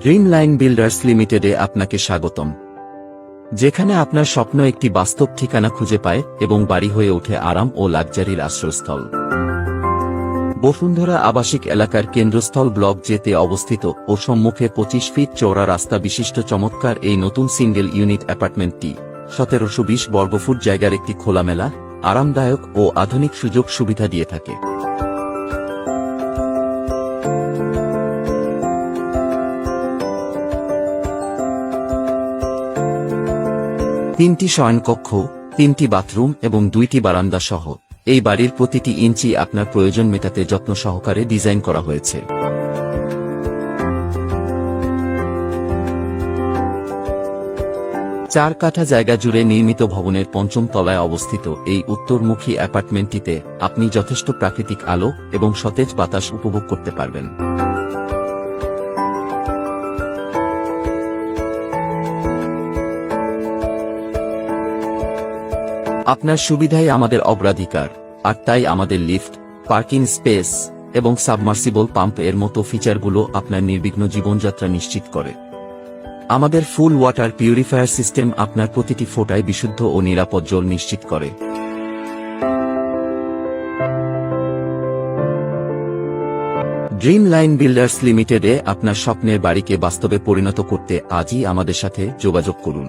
Dream line builders লিমিটেডে আপনাকে স্বাগতম। যেখানে আপনার স্বপ্ন একটি বাস্তব ঠিকানা খুঁজে পায় এবং বাড়ি হয়ে ওঠে আরাম ও লাকজারির আশ্রয়স্থল। বসুন্ধরা আবাসিক এলাকার কেন্দ্রস্থল ব্লক যেতে অবস্থিত ও সম্মুখে পঁচিশ ফিট চওড়া রাস্তা বিশিষ্ট চমৎকার এই নতুন সিঙ্গেল ইউনিট অ্যাপার্টমেন্টটি সতেরোশো বিশ বর্গফুট জায়গার একটি খোলামেলা, আরামদায়ক ও আধুনিক সুযোগ সুবিধা দিয়ে থাকে। তিনটি শয়নকক্ষ, তিনটি বাথরুম এবং দুইটি বারান্দা সহ। এই বাড়ির প্রতিটি ইঞ্চি আপনার প্রয়োজন মেটাতে যত্ন সহকারে ডিজাইন করা হয়েছে। চার কাঠা জায়গা জুড়ে নির্মিত ভবনের পঞ্চম তলায় অবস্থিত এই উত্তরমুখী অ্যাপার্টমেন্টটিতে আপনি যথেষ্ট প্রাকৃতিক আলো এবং সতেজ বাতাস উপভোগ করতে পারবেন। আপনার সুবিধাই আমাদের অগ্রাধিকার, আর তাই আমাদের লিফট, পার্কিং স্পেস, এবং সাবমার্সিবল পাম্পের মতো ফিচারগুলো আপনার নির্বিঘ্ন জীবনযাত্রা নিশ্চিত করে। আমাদের ফুল ওয়াটার পিউরিফায়ার সিস্টেম আপনার প্রতিটি ফোটায় বিশুদ্ধ ও নিরাপদ জল নিশ্চিত করে। ড্রিম লাইন বিল্ডার্স লিমিটেডে আপনার স্বপ্নের বাড়িকে বাস্তবে পরিণত করতে আজই আমাদের সাথে যোগাযোগ করুন।